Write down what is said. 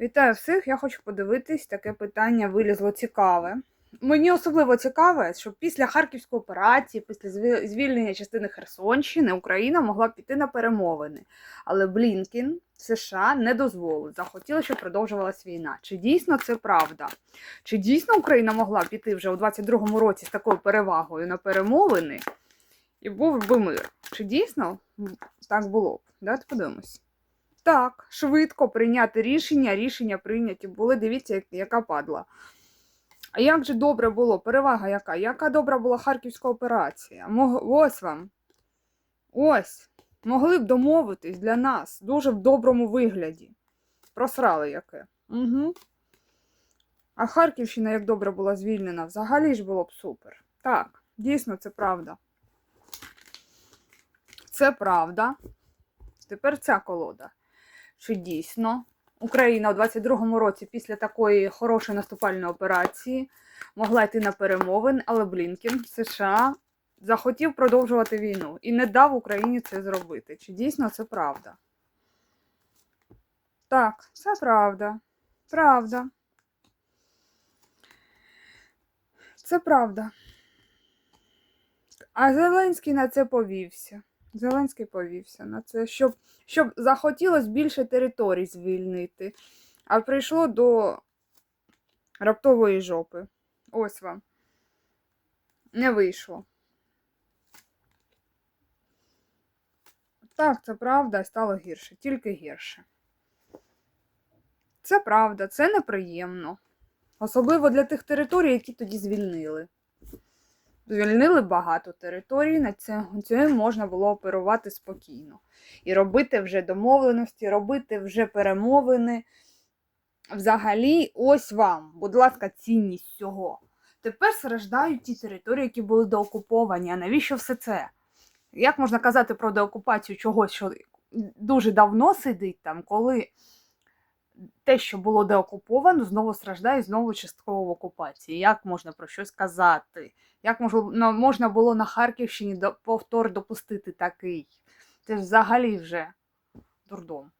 Вітаю всіх! Я хочу подивитись, таке питання вилізло цікаве. Мені особливо цікаве, що після Харківської операції, після зві- звільнення частини Херсонщини, Україна могла піти на перемовини. Але Блінкін США не дозволив, захотіли, щоб продовжувалась війна. Чи дійсно це правда? Чи дійсно Україна могла піти вже у 22-му році з такою перевагою на перемовини і був би мир? Чи дійсно так було б? Давайте подивимось. Так, швидко прийняти рішення, рішення прийняті були. Дивіться, яка падла. А як же добре було? Перевага яка? Яка добра була Харківська операція? Мог... Ось вам. Ось. Могли б домовитись для нас дуже в доброму вигляді. Просрали яке. Угу. А Харківщина, як добре була звільнена, взагалі ж було б супер. Так, дійсно, це правда. Це правда. Тепер ця колода. Чи дійсно Україна у 22-му році після такої хорошої наступальної операції могла йти на перемовини, але Блінкін США захотів продовжувати війну і не дав Україні це зробити. Чи дійсно це правда? Так, це правда. Правда. Це правда. А Зеленський на це повівся. Зеленський повівся на це, щоб, щоб захотілося більше територій звільнити. А прийшло до раптової жопи. Ось вам. Не вийшло. Так, це правда, і стало гірше, тільки гірше. Це правда, це неприємно. Особливо для тих територій, які тоді звільнили. Звільнили багато територій, на цим можна було оперувати спокійно. І робити вже домовленості, робити вже перемовини. Взагалі, ось вам, будь ласка, цінність цього. Тепер страждають ті території, які були деокуповані. А навіщо все це? Як можна казати про деокупацію чогось, що дуже давно сидить там, коли те, що було деокуповано, знову страждає, знову частково в окупації. Як можна про щось казати? Як можна, можна було на Харківщині до- повтор допустити такий? Це ж взагалі вже дурдом.